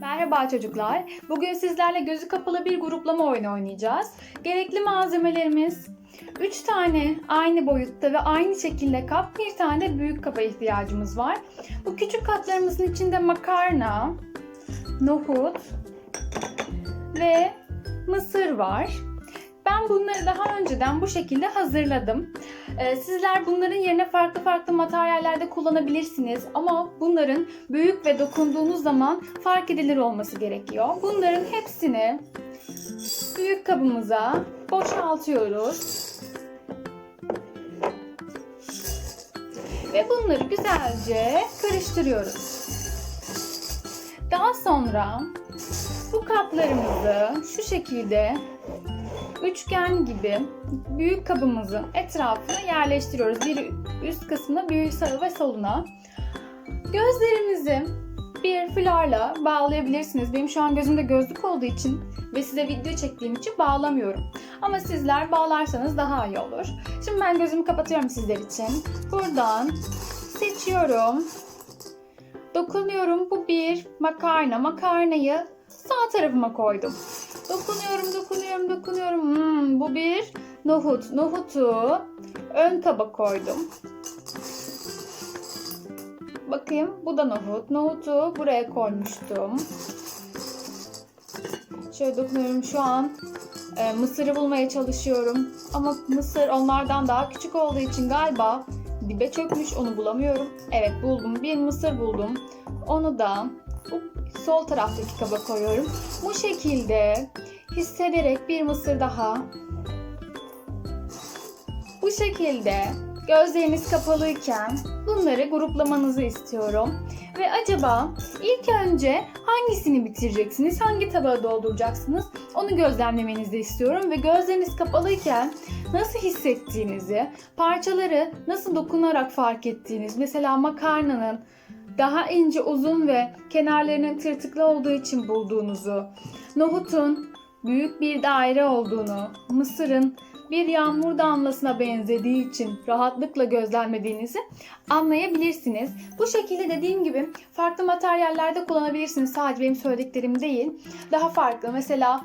Merhaba çocuklar. Bugün sizlerle gözü kapalı bir gruplama oyunu oynayacağız. Gerekli malzemelerimiz 3 tane aynı boyutta ve aynı şekilde kap, bir tane büyük kaba ihtiyacımız var. Bu küçük kaplarımızın içinde makarna, nohut ve mısır var. Ben bunları daha önceden bu şekilde hazırladım. Ee, sizler bunların yerine farklı farklı materyallerde kullanabilirsiniz ama bunların büyük ve dokunduğunuz zaman fark edilir olması gerekiyor. Bunların hepsini büyük kabımıza boşaltıyoruz. Ve bunları güzelce karıştırıyoruz. Daha sonra bu kaplarımızı şu şekilde üçgen gibi büyük kabımızın etrafına yerleştiriyoruz. Bir üst kısmına büyük sağı ve soluna. Gözlerimizi bir fularla bağlayabilirsiniz. Benim şu an gözümde gözlük olduğu için ve size video çektiğim için bağlamıyorum. Ama sizler bağlarsanız daha iyi olur. Şimdi ben gözümü kapatıyorum sizler için. Buradan seçiyorum. Dokunuyorum. Bu bir makarna. Makarnayı sağ tarafıma koydum. Dokunuyorum, dokunuyorum, dokunuyorum. Hmm, bu bir nohut. Nohutu ön kaba koydum. Bakayım bu da nohut. Nohutu buraya koymuştum. Şöyle dokunuyorum şu an e, mısırı bulmaya çalışıyorum. Ama mısır onlardan daha küçük olduğu için galiba dibe çökmüş onu bulamıyorum. Evet buldum. Bir mısır buldum. Onu da sol taraftaki kaba koyuyorum. Bu şekilde hissederek bir mısır daha bu şekilde gözleriniz kapalıyken bunları gruplamanızı istiyorum. Ve acaba ilk önce hangisini bitireceksiniz? Hangi tabağı dolduracaksınız? Onu gözlemlemenizi istiyorum ve gözleriniz kapalıyken nasıl hissettiğinizi, parçaları nasıl dokunarak fark ettiğiniz, mesela makarnanın daha ince, uzun ve kenarlarının tırtıklı olduğu için bulduğunuzu, nohutun büyük bir daire olduğunu, mısırın bir yağmur damlasına benzediği için rahatlıkla gözlemlediğinizi anlayabilirsiniz. Bu şekilde dediğim gibi farklı materyallerde kullanabilirsiniz. Sadece benim söylediklerim değil. Daha farklı mesela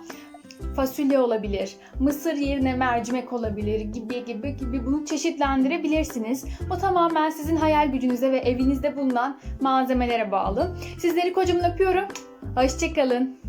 fasulye olabilir, mısır yerine mercimek olabilir gibi gibi gibi bunu çeşitlendirebilirsiniz. Bu tamamen sizin hayal gücünüze ve evinizde bulunan malzemelere bağlı. Sizleri kocaman öpüyorum. Hoşçakalın.